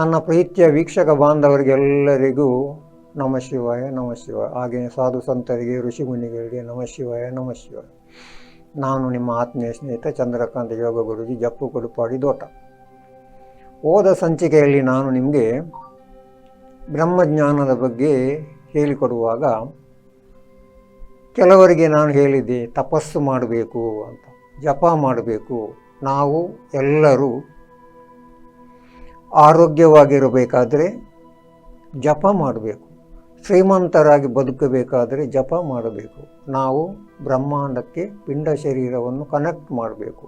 ನನ್ನ ಪ್ರೀತಿಯ ವೀಕ್ಷಕ ಬಾಂಧವರಿಗೆಲ್ಲರಿಗೂ ನಮ ಶಿವಾಯ, ನಮ ಶಿವ ಹಾಗೆಯೇ ಸಾಧು ಸಂತರಿಗೆ ಋಷಿಮುನಿಗಳಿಗೆ ನಮ ಶಿವಾಯ ನಮ ಶಿವಾಯ. ನಾನು ನಿಮ್ಮ ಆತ್ಮೀಯ ಸ್ನೇಹಿತ ಚಂದ್ರಕಾಂತ ಯೋಗ ಗುರುಜಿ, ಜಪ್ಪು ಕೊಡುಪಾಡಿ ದೋಟ. ಹೋದ ಸಂಚಿಕೆಯಲ್ಲಿ ನಾನು ನಿಮಗೆ ಬ್ರಹ್ಮಜ್ಞಾನದ ಬಗ್ಗೆ ಹೇಳಿಕೊಡುವಾಗ ಕೆಲವರಿಗೆ ನಾನು ಹೇಳಿದ್ದೆ, ತಪಸ್ಸು ಮಾಡಬೇಕು ಅಂತ, ಜಪ ಮಾಡಬೇಕು. ನಾವು ಎಲ್ಲರೂ ಆರೋಗ್ಯವಾಗಿರಬೇಕಾದರೆ ಜಪ ಮಾಡಬೇಕು. ಶ್ರೀಮಂತರಾಗಿ ಬದುಕಬೇಕಾದರೆ ಜಪ ಮಾಡಬೇಕು. ನಾವು ಬ್ರಹ್ಮಾಂಡಕ್ಕೆ ಪಿಂಡ ಶರೀರವನ್ನು ಕನೆಕ್ಟ್ ಮಾಡಬೇಕು.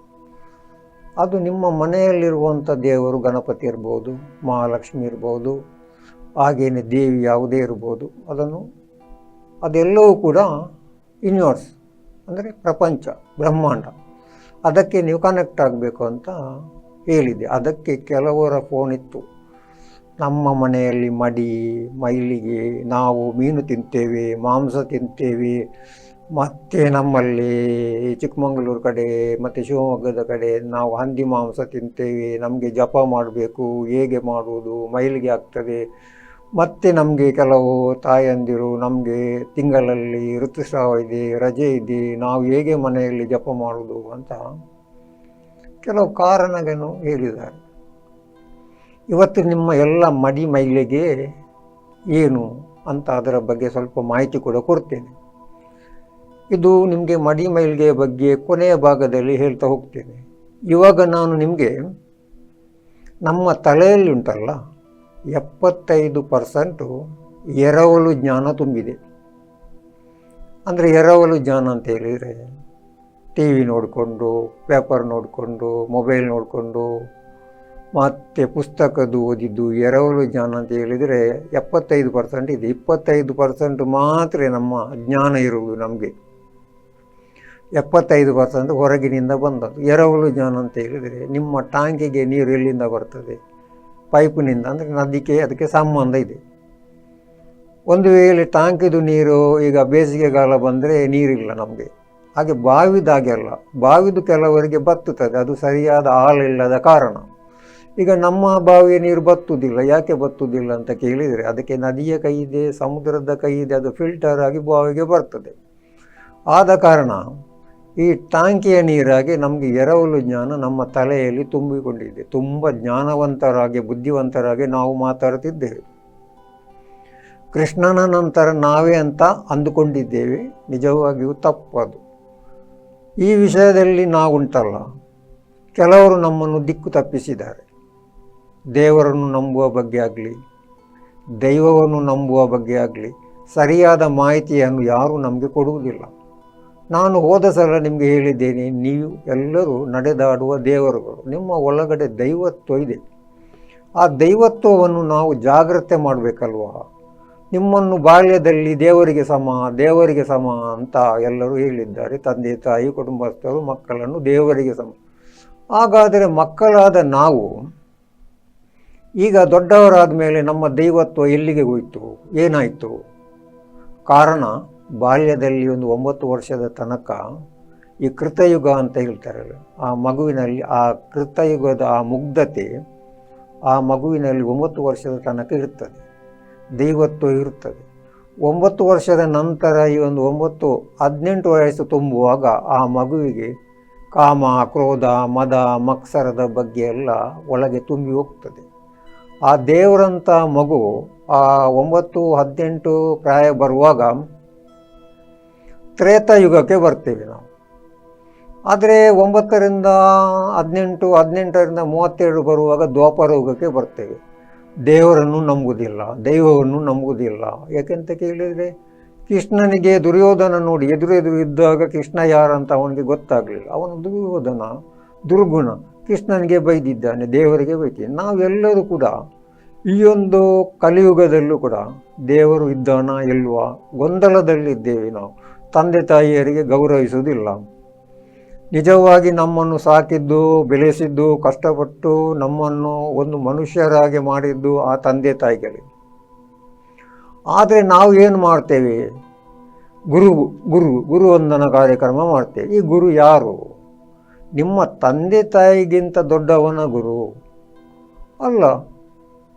ಅದು ನಿಮ್ಮ ಮನೆಯಲ್ಲಿರುವಂಥ ದೇವರು ಗಣಪತಿ ಇರ್ಬೋದು, ಮಹಾಲಕ್ಷ್ಮಿ ಇರ್ಬೋದು, ಹಾಗೇನೆ ದೇವಿ ಯಾವುದೇ ಇರ್ಬೋದು, ಅದನ್ನು ಅದೆಲ್ಲವೂ ಕೂಡ ಯೂನಿವರ್ಸ್ ಅಂದರೆ ಪ್ರಪಂಚ, ಬ್ರಹ್ಮಾಂಡ. ಅದಕ್ಕೆ ನೀವು ಕನೆಕ್ಟ್ ಆಗಬೇಕು ಅಂತ ಹೇಳಿದೆ. ಅದಕ್ಕೆ ಕೆಲವರ ಫೋನ್ ಇತ್ತು. ನಮ್ಮ ಮನೆಯಲ್ಲಿ ಮಡಿ, ಮೈಲಿಗೆ ನಾವು ಮೀನು ತಿಂತೇವೆ, ಮಾಂಸ ತಿಂತೇವೆ. ಮತ್ತು ನಮ್ಮಲ್ಲಿ ಚಿಕ್ಕಮಗಳೂರು ಕಡೆ, ಮತ್ತು ಶಿವಮೊಗ್ಗದ ಕಡೆ ನಾವು ಹಂದಿ ಮಾಂಸ ತಿಂತೇವೆ. ನಮಗೆ ಜಪ ಮಾಡಬೇಕು, ಹೇಗೆ ಮಾಡುವುದು, ಮೈಲಿಗೆ ಆಗ್ತದೆ. ಮತ್ತು ನಮಗೆ ಕೆಲವು ತಾಯಂದಿರು ನಮಗೆ ತಿಂಗಳಲ್ಲಿ ಋತುಸ್ರಾವ ಇದೆ, ರಜೆ ಇದೆ, ನಾವು ಹೇಗೆ ಮನೆಯಲ್ಲಿ ಜಪ ಮಾಡುವುದು ಅಂತ ಕೆಲವು ಕಾರಣಗಳನ್ನು ಹೇಳಿದ್ದಾರೆ. ಇವತ್ತು ನಿಮ್ಮ ಎಲ್ಲ ಮಡಿ ಮೈಲಿಗೆ ಏನು ಅಂತ ಅದರ ಬಗ್ಗೆ ಸ್ವಲ್ಪ ಮಾಹಿತಿ ಕೂಡ ಕೊಡ್ತೇನೆ. ಇದು ನಿಮಗೆ ಮಡಿ ಮೈಲಿಗೆ ಬಗ್ಗೆ ಕೊನೆಯ ಭಾಗದಲ್ಲಿ ಹೇಳ್ತಾ ಹೋಗ್ತೇನೆ. ಇವಾಗ ನಾನು ನಿಮಗೆ ನಮ್ಮ ತಲೆಯಲ್ಲಿ ಉಂಟಲ್ಲ, ಎಪ್ಪತ್ತೈದು ಪರ್ಸೆಂಟು ಎರವಲು ಜ್ಞಾನ ತುಂಬಿದೆ. ಅಂದರೆ ಎರವಲು ಜ್ಞಾನ ಅಂತ ಹೇಳಿದರೆ ಟಿ ವಿ ನೋಡಿಕೊಂಡು ಪೇಪರ್ ನೋಡಿಕೊಂಡು ಮೊಬೈಲ್ ನೋಡಿಕೊಂಡು, ಮತ್ತು ಪುಸ್ತಕದ್ದು ಓದಿದ್ದು, ಎರವಲು ಜ್ಞಾನ ಅಂತ ಹೇಳಿದರೆ ಎಪ್ಪತ್ತೈದು ಪರ್ಸೆಂಟ್ ಇದೆ. ಇಪ್ಪತ್ತೈದು ಪರ್ಸೆಂಟ್ ಮಾತ್ರ ನಮ್ಮ ಜ್ಞಾನ ಇರುವುದು ನಮಗೆ. ಎಪ್ಪತ್ತೈದು ಪರ್ಸೆಂಟ್ ಹೊರಗಿನಿಂದ ಬಂದದ್ದು. ಎರವಲು ಜ್ಞಾನ ಅಂತ ಹೇಳಿದರೆ ನಿಮ್ಮ ಟ್ಯಾಂಕಿಗೆ ನೀರು ಎಲ್ಲಿಂದ ಬರ್ತದೆ? ಪೈಪಿನಿಂದ ಅಂದರೆ ನದಿಗೆ, ಅದಕ್ಕೆ ಸಂಬಂಧ ಇದೆ. ಒಂದು ವೇಳೆ ಟ್ಯಾಂಕಿದು ನೀರು ಈಗ ಬೇಸಿಗೆಗಾಲ ಬಂದರೆ ನೀರಿಲ್ಲ ನಮಗೆ. ಹಾಗೆ ಬಾವಿದಾಗೆ ಅಲ್ಲ, ಬಾವಿದು ಕೆಲವರಿಗೆ ಬತ್ತುತ್ತದೆ, ಅದು ಸರಿಯಾದ ಹಾಲಿಲ್ಲದ ಕಾರಣ. ಈಗ ನಮ್ಮ ಬಾವಿಯ ನೀರು ಬತ್ತುವುದಿಲ್ಲ ಯಾಕೆ ಬತ್ತುವುದಿಲ್ಲ ಅಂತ ಕೇಳಿದರೆ ಅದಕ್ಕೆ ನದಿಯ ಕೈ ಇದೆ, ಸಮುದ್ರದ ಕೈ ಇದೆ, ಅದು ಫಿಲ್ಟರ್ ಆಗಿ ಬಾವಿಗೆ ಬರ್ತದೆ. ಆದ ಕಾರಣ ಈ ಟಾಂಕಿಯ ನೀರಾಗಿ ನಮಗೆ ಎರವಲು ಜ್ಞಾನ ನಮ್ಮ ತಲೆಯಲ್ಲಿ ತುಂಬಿಕೊಂಡಿದೆ. ತುಂಬ ಜ್ಞಾನವಂತರಾಗಿ, ಬುದ್ಧಿವಂತರಾಗಿ ನಾವು ಮಾತಾಡುತ್ತಿದ್ದೇವೆ ಕೃಷ್ಣನ ನಂತರ ನಾವೇ ಅಂತ ಅಂದುಕೊಂಡಿದ್ದೇವೆ. ನಿಜವಾಗಿಯೂ ತಪ್ಪದು. ಈ ವಿಷಯದಲ್ಲಿ ನಾವುಂಟಲ್ಲ. ಕೆಲವರು ನಮ್ಮನ್ನು ದಿಕ್ಕು ತಪ್ಪಿಸಿದ್ದಾರೆ. ದೇವರನ್ನು ನಂಬುವ ಬಗ್ಗೆ ಆಗಲಿ, ದೈವವನ್ನು ನಂಬುವ ಬಗ್ಗೆ ಆಗಲಿ, ಸರಿಯಾದ ಮಾಹಿತಿಯನ್ನು ಯಾರೂ ನಮಗೆ ಕೊಡುವುದಿಲ್ಲ. ನಾನು ಹೋದ ಸಲ ನಿಮಗೆ ಹೇಳಿದ್ದೇನೆ, ನೀವು ಎಲ್ಲರೂ ನಡೆದಾಡುವ ದೇವರುಗಳು, ನಿಮ್ಮ ಒಳಗಡೆ ದೈವತ್ವ ಇದೆ. ಆ ದೈವತ್ವವನ್ನು ನಾವು ಜಾಗ್ರತೆ ಮಾಡಬೇಕಲ್ವಾ? ನಿಮ್ಮನ್ನು ಬಾಲ್ಯದಲ್ಲಿ ದೇವರಿಗೆ ಸಮ ದೇವರಿಗೆ ಸಮ ಅಂತ ಎಲ್ಲರೂ ಹೇಳಿದ್ದಾರೆ. ತಂದೆ, ತಾಯಿ, ಕುಟುಂಬಸ್ಥರು, ಮಕ್ಕಳನ್ನು ದೇವರಿಗೆ ಸಮ. ಹಾಗಾದರೆ ಮಕ್ಕಳಾದ ನಾವು ಈಗ ದೊಡ್ಡವರಾದ ಮೇಲೆ ನಮ್ಮ ದೈವತ್ವ ಎಲ್ಲಿಗೆ ಹೋಯಿತು? ಏನಾಯಿತು? ಕಾರಣ ಬಾಲ್ಯದಲ್ಲಿ ಒಂದು ಒಂಬತ್ತು ವರ್ಷದ ತನಕ ಈ ಕೃತಯುಗ ಅಂತ ಹೇಳ್ತಾರಲ್ಲ ಆ ಮಗುವಿನಲ್ಲಿ, ಆ ಕೃತಯುಗದ ಆ ಮುಗ್ಧತೆ ಆ ಮಗುವಿನಲ್ಲಿ ಒಂಬತ್ತು ವರ್ಷದ ತನಕ ಇರ್ತದೆ. ದೈವತ್ವ ಇರುತ್ತದೆ. ಒಂಬತ್ತು ವರ್ಷದ ನಂತರ ಈ ಒಂದು ಒಂಬತ್ತು, ಹದಿನೆಂಟು ವಯಸ್ಸು ತುಂಬುವಾಗ ಆ ಮಗುವಿಗೆ ಕಾಮ, ಕ್ರೋಧ, ಮದ, ಮಕ್ಸರದ ಬಗ್ಗೆ ಎಲ್ಲ ಒಳಗೆ ತುಂಬಿ ಹೋಗ್ತದೆ. ಆ ದೇವರಂಥ ಮಗು ಆ ಒಂಬತ್ತು, ಹದಿನೆಂಟು ಪ್ರಾಯ ಬರುವಾಗ ತ್ರೇತಾಯುಗಕ್ಕೆ ಬರ್ತೇವೆ ನಾವು. ಆದರೆ ಒಂಬತ್ತರಿಂದ ಹದಿನೆಂಟು, ಹದಿನೆಂಟರಿಂದ ಮೂವತ್ತೆರಡು ಬರುವಾಗ ದ್ವಾಪರ ಯುಗಕ್ಕೆ ಬರ್ತೇವೆ. ದೇವರನ್ನು ನಂಬುವುದಿಲ್ಲ ದೈವವನ್ನು ನಂಬುವುದಿಲ್ಲ ಯಾಕೆಂತ ಕೇಳಿದರೆ, ಕೃಷ್ಣನಿಗೆ ದುರ್ಯೋಧನ ನೋಡಿ, ಎದುರು ಎದುರು ಇದ್ದಾಗ ಕೃಷ್ಣ ಯಾರಂತ ಅವನಿಗೆ ಗೊತ್ತಾಗಲಿಲ್ಲ. ಅವನು ದುರ್ಯೋಧನ, ದುರ್ಗುಣ, ಕೃಷ್ಣನಿಗೆ ಬೈದಿದ್ದಾನೆ, ದೇವರಿಗೆ ಬೈದಿದ್ದಾನೆ. ನಾವೆಲ್ಲರೂ ಕೂಡ ಈ ಒಂದು ಕಲಿಯುಗದಲ್ಲೂ ಕೂಡ ದೇವರು ಇದ್ದಾನ ಇಲ್ವಾ, ಗೊಂದಲದಲ್ಲಿದ್ದೇವೆ ನಾವು. ತಂದೆ ತಾಯಿಯರಿಗೆ ಗೌರವಿಸುವುದಿಲ್ಲ. ನಿಜವಾಗಿ ನಮ್ಮನ್ನು ಸಾಕಿದ್ದು, ಬೆಳೆಸಿದ್ದು, ಕಷ್ಟಪಟ್ಟು ನಮ್ಮನ್ನು ಒಂದು ಮನುಷ್ಯರಾಗಿ ಮಾಡಿದ್ದು ಆ ತಂದೆ ತಾಯಿಗಳಿಗೆ ಆದರೆ ನಾವು ಏನು ಮಾಡ್ತೇವೆ? ಗುರು ಗುರು, ಗುರುವಂದನ ಕಾರ್ಯಕ್ರಮ ಮಾಡ್ತೇವೆ. ಈ ಗುರು ಯಾರು? ನಿಮ್ಮ ತಂದೆ ತಾಯಿಗಿಂತ ದೊಡ್ಡವನ ಗುರು. ಅಲ್ಲ,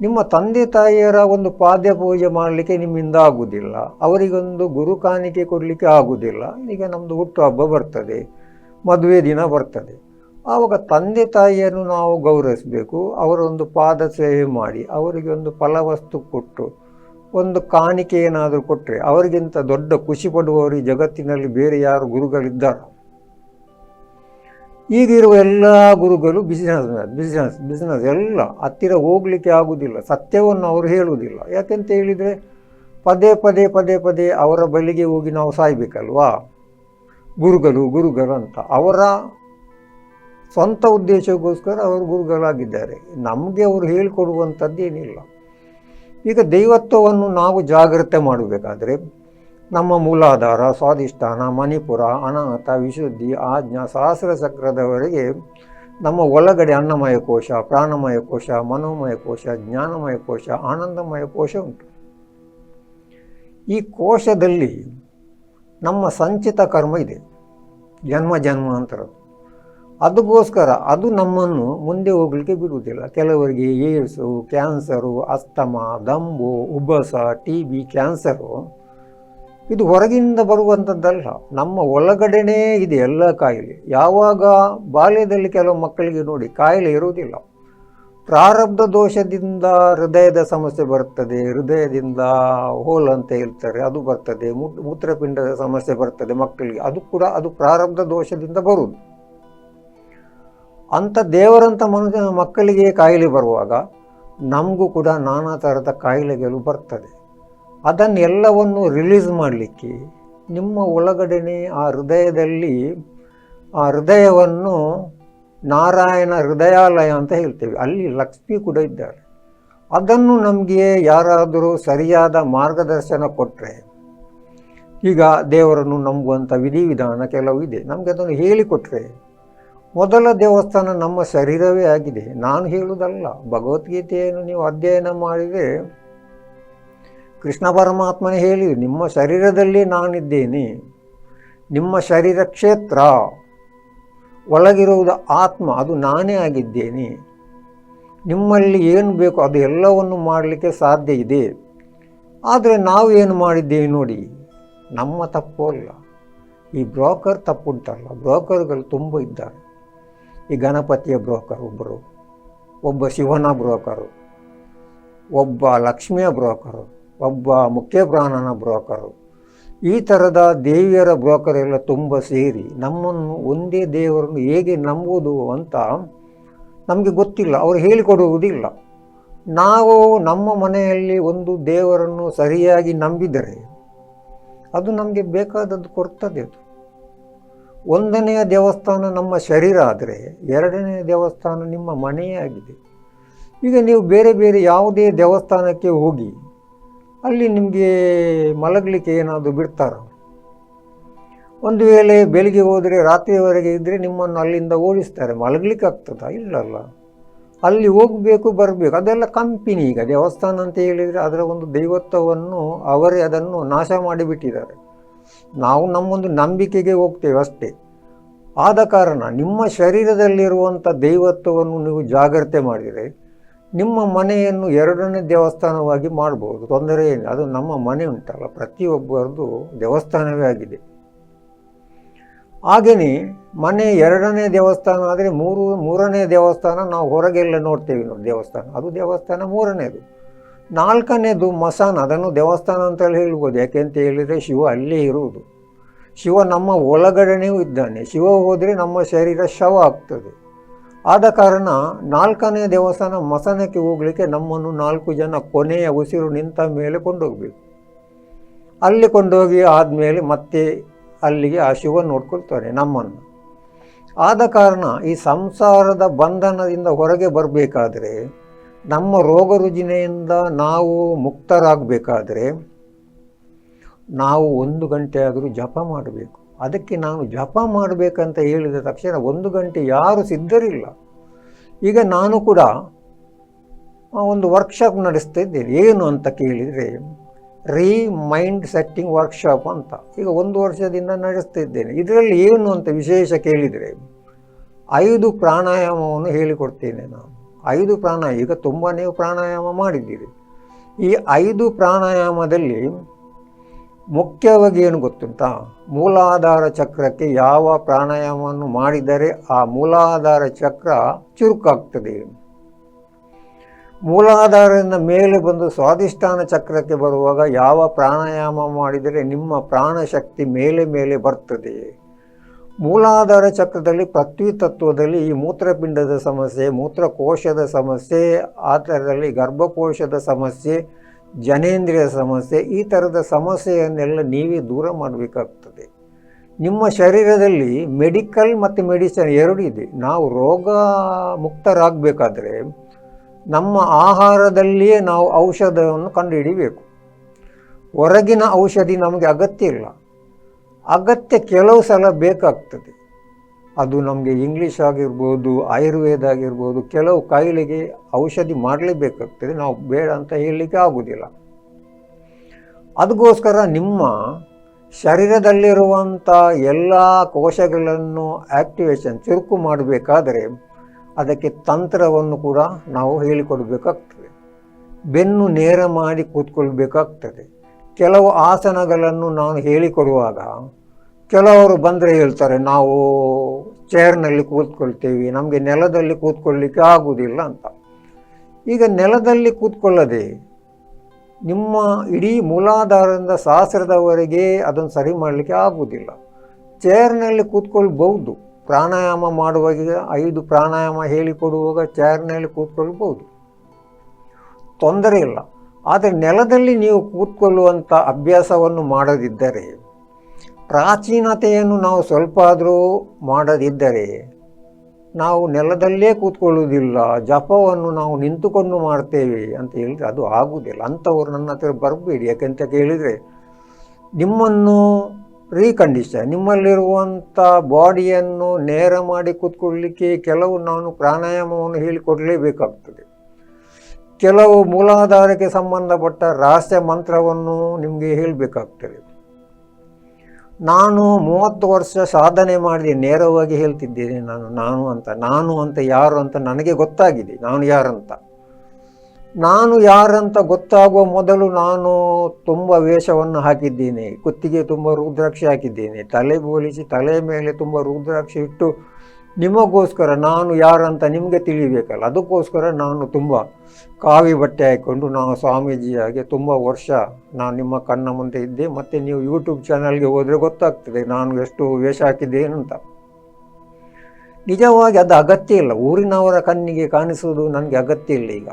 ನಿಮ್ಮ ತಂದೆ ತಾಯಿಯರ ಒಂದು ಪಾದ್ಯ ಪೂಜೆ ಮಾಡಲಿಕ್ಕೆ ನಿಮ್ಮಿಂದ ಆಗುವುದಿಲ್ಲ ಅವರಿಗೊಂದು ಗುರು ಕಾಣಿಕೆ ಕೊಡಲಿಕ್ಕೆ ಆಗುವುದಿಲ್ಲ ಈಗ ನಮ್ಮದು ಹುಟ್ಟುಹಬ್ಬ ಬರ್ತದೆ. ಮದುವೆ ದಿನ ಬರ್ತದೆ. ಆವಾಗ ತಂದೆ ತಾಯಿಯನ್ನು ನಾವು ಗೌರವಿಸಬೇಕು. ಅವರೊಂದು ಪಾದ ಸೇವೆ ಮಾಡಿ, ಅವರಿಗೆ ಒಂದು ಫಲವಸ್ತು ಕೊಟ್ಟು, ಒಂದು ಕಾಣಿಕೆ ಏನಾದರೂ ಕೊಟ್ಟರೆ ಅವರಿಗಿಂತ ದೊಡ್ಡ ಖುಷಿ ಪಡುವವರು ಜಗತ್ತಿನಲ್ಲಿ ಬೇರೆ ಯಾರು ಗುರುಗಳಿದ್ದಾರೋ. ಈಗಿರುವ ಎಲ್ಲ ಗುರುಗಳು ಬಿಸ್ನೆಸ್ ಮ್ಯಾನ್ ಬಿಸ್ನೆಸ್ ಬಿಸ್ನೆಸ್ ಎಲ್ಲ ಹತ್ತಿರ ಹೋಗ್ಲಿಕ್ಕೆ ಆಗುವುದಿಲ್ಲ ಸತ್ಯವನ್ನು ಅವರು ಹೇಳುವುದಿಲ್ಲ. ಯಾಕೆಂತ ಹೇಳಿದರೆ ಪದೇ ಪದೇ ಪದೇ ಪದೇ ಅವರ ಬಳಿಗೆ ಹೋಗಿ ನಾವು ಸಾಯ್ಬೇಕಲ್ವಾ? ಗುರುಗಳು ಗುರುಗಳಂತ ಅವರ ಸ್ವಂತ ಉದ್ದೇಶಕ್ಕೋಸ್ಕರ ಅವರು ಗುರುಗಳಾಗಿದ್ದಾರೆ. ನಮಗೆ ಅವರು ಹೇಳಿಕೊಡುವಂಥದ್ದೇನಿಲ್ಲ ಈಗ ದೈವತ್ವವನ್ನು ನಾವು ಜಾಗ್ರತೆ ಮಾಡಬೇಕಾದ್ರೆ ನಮ್ಮ ಮೂಲಾಧಾರ, ಸ್ವಾಧಿಷ್ಠಾನ, ಮಣಿಪುರ, ಅನಾಥ, ವಿಶುದ್ಧಿ, ಆಜ್ಞಾ, ಸಹಸ್ರ ಚಕ್ರದವರೆಗೆ ನಮ್ಮ ಒಳಗಡೆ ಅನ್ನಮಯ ಕೋಶ, ಪ್ರಾಣಮಯ ಕೋಶ, ಮನೋಮಯ ಕೋಶ, ಜ್ಞಾನಮಯ ಕೋಶ, ಆನಂದಮಯ ಕೋಶ ಉಂಟು. ಈ ಕೋಶದಲ್ಲಿ ನಮ್ಮ ಸಂಚಿತ ಕರ್ಮ ಇದೆ. ಜನ್ಮ ಜನ್ಮಾಂತರದ್ದು ಅದಕ್ಕೋಸ್ಕರ ಅದು. ನಮ್ಮನ್ನು ಮುಂದೆ ಹೋಗಲಿಕ್ಕೆ ಬಿಡುವುದಿಲ್ಲ. ಕೆಲವರಿಗೆ ಏಡ್ಸು, ಕ್ಯಾನ್ಸರು, ಅಸ್ತಮ, ದಂಬು ಉಬ್ಬಸ ಟಿ ಬಿ, ಕ್ಯಾನ್ಸರು ಇದು ಹೊರಗಿಂದ ಬರುವಂಥದ್ದಲ್ಲ ನಮ್ಮ ಒಳಗಡೆನೇ ಇದೆ ಎಲ್ಲ ಕಾಯಿಲೆ. ಯಾವಾಗ ಬಾಲ್ಯದಲ್ಲಿ ಕೆಲವು ಮಕ್ಕಳಿಗೆ ನೋಡಿ ಕಾಯಿಲೆ ಇರುವುದಿಲ್ಲ. ಪ್ರಾರಬ್ಧ ದೋಷದಿಂದ ಹೃದಯದ ಸಮಸ್ಯೆ ಬರ್ತದೆ, ಹೃದಯದಿಂದ ಹೋಲ್ ಅಂತ ಹೇಳ್ತಾರೆ, ಅದು ಬರ್ತದೆ ಮೂತ್ರಪಿಂಡದ ಸಮಸ್ಯೆ ಬರ್ತದೆ ಮಕ್ಕಳಿಗೆ, ಅದು ಕೂಡ ಅದು ಪ್ರಾರಬ್ಧ ದೋಷದಿಂದ ಬರುವುದು. ಅಂಥ ದೇವರಂಥ ಮನುಷ್ಯ ಮಕ್ಕಳಿಗೆ ಕಾಯಿಲೆ ಬರುವಾಗ ನಮಗೂ ಕೂಡ ನಾನಾ ಥರದ ಕಾಯಿಲೆಗಳು ಬರ್ತದೆ. ಅದನ್ನೆಲ್ಲವನ್ನು ರಿಲೀಸ್ ಮಾಡಲಿಕ್ಕೆ ನಿಮ್ಮ ಒಳಗಡೆನೆ ಆ ಹೃದಯದಲ್ಲಿ ಆ ಹೃದಯವನ್ನು ನಾರಾಯಣ ಹೃದಯಾಲಯ ಅಂತ ಹೇಳ್ತೇವೆ. ಅಲ್ಲಿ ಲಕ್ಷ್ಮಿ ಕೂಡ ಇದ್ದಾರೆ. ಅದನ್ನು ನಮಗೆ ಯಾರಾದರೂ ಸರಿಯಾದ ಮಾರ್ಗದರ್ಶನ ಕೊಟ್ಟರೆ ಈಗ ದೇವರನ್ನು ನಂಬುವಂಥ ವಿಧಿವಿಧಾನ ಕೆಲವು ಇದೆ. ನಮಗೆ ಅದನ್ನು ಹೇಳಿಕೊಟ್ರೆ, ಮೊದಲ ದೇವಸ್ಥಾನ ನಮ್ಮ ಶರೀರವೇ ಆಗಿದೆ. ನಾನು ಹೇಳುವುದಲ್ಲ, ಭಗವದ್ಗೀತೆಯನ್ನು ನೀವು ಅಧ್ಯಯನ ಮಾಡಿದರೆ, ಕೃಷ್ಣ ಪರಮಾತ್ಮನೇ ಹೇಳಿ, ನಿಮ್ಮ ಶರೀರದಲ್ಲಿ ನಾನಿದ್ದೇನೆ, ನಿಮ್ಮ ಶರೀರ ಕ್ಷೇತ್ರ ಒಳಗಿರುವುದು ಆತ್ಮ, ಅದು ನಾನೇ ಆಗಿದ್ದೇನೆ. ನಿಮ್ಮಲ್ಲಿ ಏನು ಬೇಕೋ ಅದು ಎಲ್ಲವನ್ನು ಮಾಡಲಿಕ್ಕೆ ಸಾಧ್ಯ ಇದೆ. ಆದರೆ ನಾವು ಏನು ಮಾಡಿದ್ದೇವೆ ನೋಡಿ, ನಮ್ಮ ತಪ್ಪು ಅಲ್ಲ ಈ ಬ್ರೋಕರ್ ತಪ್ಪುಂಟಲ್ಲ, ಬ್ರೋಕರ್ಗಳು ತುಂಬ ಇದ್ದಾರೆ. ಈ ಗಣಪತಿಯ ಬ್ರೋಕರ್ ಒಬ್ಬರು, ಒಬ್ಬ ಶಿವನ ಬ್ರೋಕರು, ಒಬ್ಬ ಲಕ್ಷ್ಮಿಯ ಬ್ರೋಕರು, ಒಬ್ಬ ಮುಖ್ಯ ಪ್ರಾಣನ ಬ್ರೋಕರು. ಈ ಥರದ ದೇವಿಯರ ಬ್ರೋಕರೆಲ್ಲ ತುಂಬ ಸೇರಿ ನಮ್ಮನ್ನು ಒಂದೇ ದೇವರನ್ನು ಹೇಗೆ ನಂಬುವುದು ಅಂತ ನಮಗೆ ಗೊತ್ತಿಲ್ಲ. ಅವರು ಹೇಳಿಕೊಡುವುದಿಲ್ಲ ನಾವು ನಮ್ಮ ಮನೆಯಲ್ಲಿ ಒಂದು ದೇವರನ್ನು ಸರಿಯಾಗಿ ನಂಬಿದರೆ ಅದು ನಮಗೆ ಬೇಕಾದದ್ದು ಕೊಡ್ತದೆ ಅದು. ಒಂದನೆಯ ದೇವಸ್ಥಾನ ನಮ್ಮ ಶರೀರ ಆದರೆ ಎರಡನೆಯ ದೇವಸ್ಥಾನ ನಿಮ್ಮ ಮನೆಯೇ ಆಗಿದೆ ಈಗ ನೀವು ಬೇರೆ ಬೇರೆ ಯಾವುದೇ ದೇವಸ್ಥಾನಕ್ಕೆ ಹೋಗಿ ಅಲ್ಲಿ ನಿಮಗೆ ಮಲಗಲಿಕ್ಕೆ ಏನಾದರೂ ಬಿಡ್ತಾರ? ಒಂದು ವೇಳೆ ಬೆಳಿಗ್ಗೆ ಹೋದರೆ ರಾತ್ರಿಯವರೆಗೆ ಇದ್ದರೆ ನಿಮ್ಮನ್ನು ಅಲ್ಲಿಂದ ಓಡಿಸ್ತಾರೆ. ಮಲಗಲಿಕ್ಕೆ ಆಗ್ತದಾ? ಇಲ್ಲಲ್ಲ. ಅಲ್ಲಿ ಹೋಗಬೇಕು, ಬರಬೇಕು. ಅದೆಲ್ಲ ಕಂಪನಿ ಈಗ. ದೇವಸ್ಥಾನ ಅಂತ ಹೇಳಿದರೆ ಅದರ ಒಂದು ದೈವತ್ವವನ್ನು ಅವರೇ ಅದನ್ನು ನಾಶ ಮಾಡಿಬಿಟ್ಟಿದ್ದಾರೆ. ನಾವು ನಮ್ಮೊಂದು ನಂಬಿಕೆಗೆ ಹೋಗ್ತೇವೆ ಅಷ್ಟೇ. ಆದ ಕಾರಣ ನಿಮ್ಮ ಶರೀರದಲ್ಲಿರುವಂಥ ದೈವತ್ವವನ್ನು ನೀವು ಜಾಗ್ರತೆ ಮಾಡಿದರೆ ನಿಮ್ಮ ಮನೆಯನ್ನು ಎರಡನೇ ದೇವಸ್ಥಾನವಾಗಿ ಮಾಡ್ಬೋದು. ತೊಂದರೆ ಏನು ಅದು ನಮ್ಮ ಮನೆ ಉಂಟಲ್ಲ, ಪ್ರತಿಯೊಬ್ಬರದ್ದು ದೇವಸ್ಥಾನವೇ ಆಗಿದೆ. ಹಾಗೆಯೇ ಮನೆ ಎರಡನೇ ದೇವಸ್ಥಾನ ಆದರೆ ಮೂರು, ಮೂರನೇ ದೇವಸ್ಥಾನ ನಾವು ಹೊರಗೆಲ್ಲ ನೋಡ್ತೇವೆ ನೋಡಿ ದೇವಸ್ಥಾನ. ಅದು ದೇವಸ್ಥಾನ ಮೂರನೇದು. ನಾಲ್ಕನೇದು ಮಸಾನ, ಅದನ್ನು ದೇವಸ್ಥಾನ ಅಂತೇಳಿ ಹೇಳ್ಬೋದು. ಯಾಕೆಂತ ಹೇಳಿದರೆ ಶಿವ ಅಲ್ಲೇ ಇರುವುದು. ಶಿವ ನಮ್ಮ ಒಳಗಡೆಯೂ ಇದ್ದಾನೆ. ಶಿವ ಹೋದರೆ ನಮ್ಮ ಶರೀರ ಶವ ಆಗ್ತದೆ. ಆದ ಕಾರಣ ನಾಲ್ಕನೇ ದೇವಸ್ಥಾನ ಮಸನಕ್ಕೆ ಹೋಗಲಿಕ್ಕೆ ನಮ್ಮನ್ನು ನಾಲ್ಕು ಜನ ಕೊನೆಯ ಉಸಿರು ನಿಂತ ಮೇಲೆ ಕೊಂಡೋಗಬೇಕು. ಅಲ್ಲಿ ಕೊಂಡೋಗಿ ಆದಮೇಲೆ ಮತ್ತೆ ಅಲ್ಲಿಗೆ ಆ ಶಿವ ನೋಡ್ಕೊಳ್ತಾರೆ ನಮ್ಮನ್ನು. ಆದ ಕಾರಣ ಈ ಸಂಸಾರದ ಬಂಧನದಿಂದ ಹೊರಗೆ ಬರಬೇಕಾದ್ರೆ ನಮ್ಮ ರೋಗ ರುಜಿನೆಯಿಂದ ನಾವು ಮುಕ್ತರಾಗಬೇಕಾದ್ರೆ ನಾವು ಒಂದು ಗಂಟೆ ಆದರೂ ಜಪ ಮಾಡಬೇಕು. ಅದಕ್ಕೆ ನಾನು ಜಪ ಮಾಡಬೇಕಂತ ಹೇಳಿದ ತಕ್ಷಣ ಒಂದು ಗಂಟೆ ಯಾರು ಸಿದ್ಧರಿಲ್ಲ. ಈಗ ನಾನು ಕೂಡ ಒಂದು ವರ್ಕ್ಶಾಪ್ ನಡೆಸ್ತಾ ಇದ್ದೇನೆ. ಏನು ಅಂತ ಕೇಳಿದರೆ ರೀ ಮೈಂಡ್ ಸೆಟ್ಟಿಂಗ್ ವರ್ಕ್ಶಾಪ್ ಅಂತ. ಈಗ ಒಂದು ವರ್ಷದಿಂದ ನಡೆಸ್ತಾ ಇದ್ದೇನೆ. ಇದರಲ್ಲಿ ಏನು ಅಂತ ವಿಶೇಷ ಕೇಳಿದರೆ, ಐದು ಪ್ರಾಣಾಯಾಮವನ್ನು ಹೇಳಿಕೊಡ್ತೇನೆ ನಾನು. ಐದು ಪ್ರಾಣಾಯಾಮ, ಈಗ ತುಂಬ ಪ್ರಾಣಾಯಾಮ ಮಾಡಿದ್ದೀರಿ. ಈ ಐದು ಪ್ರಾಣಾಯಾಮದಲ್ಲಿ ಮುಖ್ಯವಾಗಿ ಏನು ಗೊತ್ತುಂಟಾ? ಮೂಲಾಧಾರ ಚಕ್ರಕ್ಕೆ ಯಾವ ಪ್ರಾಣಾಯಾಮವನ್ನು ಮಾಡಿದರೆ ಆ ಮೂಲಾಧಾರ ಚಕ್ರ ಚುರುಕಾಗ್ತದೆ. ಮೂಲಾಧಾರದಿಂದ ಮೇಲೆ ಬಂದು ಸ್ವಾಧಿಷ್ಠಾನ ಚಕ್ರಕ್ಕೆ ಬರುವಾಗ ಯಾವ ಪ್ರಾಣಾಯಾಮ ಮಾಡಿದರೆ ನಿಮ್ಮ ಪ್ರಾಣಶಕ್ತಿ ಮೇಲೆ ಮೇಲೆ ಬರ್ತದೆ. ಮೂಲಾಧಾರ ಚಕ್ರದಲ್ಲಿ ಪೃಥ್ವಿ ತತ್ವದಲ್ಲಿ ಈ ಮೂತ್ರಪಿಂಡದ ಸಮಸ್ಯೆ, ಮೂತ್ರಕೋಶದ ಸಮಸ್ಯೆ, ಆ ಥರದಲ್ಲಿ ಗರ್ಭಕೋಶದ ಸಮಸ್ಯೆ ಜನೇಂದ್ರಿಯ ಸಮಸ್ಯೆ, ಈ ಥರದ ಸಮಸ್ಯೆಯನ್ನೆಲ್ಲ ನೀವೇ ದೂರ ಮಾಡಬೇಕಾಗ್ತದೆ. ನಿಮ್ಮ ಶರೀರದಲ್ಲಿ ಮೆಡಿಕಲ್ ಮತ್ತು ಮೆಡಿಸಿನ್ ಎರಡೂ ಇದೆ. ನಾವು ರೋಗ ಮುಕ್ತರಾಗಬೇಕಾದ್ರೆ ನಮ್ಮ ಆಹಾರದಲ್ಲಿಯೇ ನಾವು ಔಷಧವನ್ನು ಕಂಡುಹಿಡಿಬೇಕು. ಹೊರಗಿನ ಔಷಧಿ ನಮಗೆ ಅಗತ್ಯ ಇಲ್ಲ. ಅಗತ್ಯ ಕೆಲವು ಸಲ ಬೇಕಾಗ್ತದೆ. ಅದು ನಮಗೆ ಇಂಗ್ಲೀಷ್ ಆಗಿರ್ಬೋದು ಆಯುರ್ವೇದ ಆಗಿರ್ಬೋದು, ಕೆಲವು ಕಾಯಿಲೆಗೆ ಔಷಧಿ ಮಾಡಲೇಬೇಕಾಗ್ತದೆ. ನಾವು ಬೇಡ ಅಂತ ಹೇಳಲಿಕ್ಕೆ ಆಗುವುದಿಲ್ಲ ಅದಕ್ಕೋಸ್ಕರ ನಿಮ್ಮ ಶರೀರದಲ್ಲಿರುವಂಥ ಎಲ್ಲ ಕೋಶಗಳನ್ನು ಆಕ್ಟಿವೇಶನ್ ಚುರುಕು ಮಾಡಬೇಕಾದರೆ ಅದಕ್ಕೆ ತಂತ್ರವನ್ನು ಕೂಡ ನಾವು ಹೇಳಿಕೊಡಬೇಕಾಗ್ತದೆ. ಬೆನ್ನು ನೇರ ಮಾಡಿ ಕೂತ್ಕೊಳ್ಬೇಕಾಗ್ತದೆ. ಕೆಲವು ಆಸನಗಳನ್ನು ನಾನು ಹೇಳಿಕೊಡುವಾಗ ಕೆಲವರು ಬಂದರೆ ಹೇಳ್ತಾರೆ, ನಾವು ಚೇರ್ನಲ್ಲಿ ಕೂತ್ಕೊಳ್ತೇವೆ, ನಮಗೆ ನೆಲದಲ್ಲಿ ಕೂತ್ಕೊಳ್ಳಿಕ್ಕೆ ಆಗುವುದಿಲ್ಲ ಅಂತ. ಈಗ ನೆಲದಲ್ಲಿ ಕೂತ್ಕೊಳ್ಳದೆ ನಿಮ್ಮ ಇಡೀ ಮೂಲಾಧಾರದಿಂದ ಸಹಸ್ರದವರೆಗೆ ಅದನ್ನು ಸರಿ ಮಾಡಲಿಕ್ಕೆ ಆಗುವುದಿಲ್ಲ ಚೇರ್ನಲ್ಲಿ ಕೂತ್ಕೊಳ್ಬಹುದು. ಪ್ರಾಣಾಯಾಮ ಮಾಡುವಾಗ ಐದು ಪ್ರಾಣಾಯಾಮ ಹೇಳಿಕೊಡುವಾಗ ಚೇರ್ನಲ್ಲಿ ಕೂತ್ಕೊಳ್ಬಹುದು. ತೊಂದರೆ ಇಲ್ಲ. ಆದರೆ ನೆಲದಲ್ಲಿ ನೀವು ಕೂತ್ಕೊಳ್ಳುವಂಥ ಅಭ್ಯಾಸವನ್ನು ಮಾಡದಿದ್ದರೆ ಪ್ರಾಚೀನತೆಯನ್ನು ನಾವು ಸ್ವಲ್ಪ ಆದರೂ ಮಾಡದಿದ್ದರೆ ನಾವು ನೆಲದಲ್ಲೇ ಕೂತ್ಕೊಳ್ಳುವುದಿಲ್ಲ, ಜಪವನ್ನು ನಾವು ನಿಂತುಕೊಂಡು ಮಾಡ್ತೇವೆ ಅಂತ ಹೇಳಿದರೆ ಅದು ಆಗುವುದಿಲ್ಲ. ಅಂಥವ್ರು ನನ್ನ ಹತ್ರ ಬರಬೇಡಿ. ಯಾಕೆಂತ ಕೇಳಿದರೆ ನಿಮ್ಮನ್ನು ರೀಕಂಡೀಷನ್ ನಿಮ್ಮಲ್ಲಿರುವಂಥ ಬಾಡಿಯನ್ನು ನೇರ ಮಾಡಿ ಕೂತ್ಕೊಳ್ಳಿಕ್ಕೆ ಕೆಲವು ನಾನು ಪ್ರಾಣಾಯಾಮವನ್ನು ಹೇಳಿಕೊಡಲೇಬೇಕಾಗ್ತದೆ. ಕೆಲವು ಮೂಲಾಧಾರಕ್ಕೆ ಸಂಬಂಧಪಟ್ಟ ರಹಸ್ಯ ಮಂತ್ರವನ್ನು ನಿಮಗೆ ಹೇಳಬೇಕಾಗ್ತದೆ. ನಾನು ಮೂವತ್ತು ವರ್ಷ ಸಾಧನೆ ಮಾಡಿದೆ ನೇರವಾಗಿ ಹೇಳ್ತಿದ್ದೇನೆ ನಾನು ನಾನು ಅಂತ ನಾನು ಅಂತ, ಯಾರು ಅಂತ ನನಗೆ ಗೊತ್ತಾಗಿದೆ, ನಾನು ಯಾರಂತ. ನಾನು ಯಾರಂತ ಗೊತ್ತಾಗುವ ಮೊದಲು ನಾನು ತುಂಬ ವೇಷವನ್ನು ಹಾಕಿದ್ದೇನೆ, ಕುತ್ತಿಗೆ ತುಂಬ ರುದ್ರಾಕ್ಷಿ ಹಾಕಿದ್ದೇನೆ, ತಲೆ ಬೋಲಿಸಿ ತಲೆ ಮೇಲೆ ತುಂಬ ರುದ್ರಾಕ್ಷಿ ಇಟ್ಟು ನಿಮಗೋಸ್ಕರ ನಾನು ಯಾರಂತ ನಿಮಗೆ ತಿಳಿಬೇಕಲ್ಲ ಅದಕ್ಕೋಸ್ಕರ ನಾನು ತುಂಬ ಕಾವಿ ಬಟ್ಟೆ ಹಾಕ್ಕೊಂಡು ನಾವು ಸ್ವಾಮೀಜಿಯಾಗಿ ತುಂಬ ವರ್ಷ ನಾನು ನಿಮ್ಮ ಕಣ್ಣ ಮುಂದೆ ಇದ್ದೆ, ಮತ್ತು ನೀವು ಯೂಟ್ಯೂಬ್ ಚಾನಲ್ಗೆ ಹೋದರೆ ಗೊತ್ತಾಗ್ತದೆ ನಾನು ಎಷ್ಟು ವೇಷ ಹಾಕಿದ್ದೇನಂತ ನಿಜವಾಗಿ ಅದು ಅಗತ್ಯ ಇಲ್ಲ, ಊರಿನವರ ಕಣ್ಣಿಗೆ ಕಾಣಿಸುವುದು ನನಗೆ ಅಗತ್ಯ ಇಲ್ಲ ಈಗ.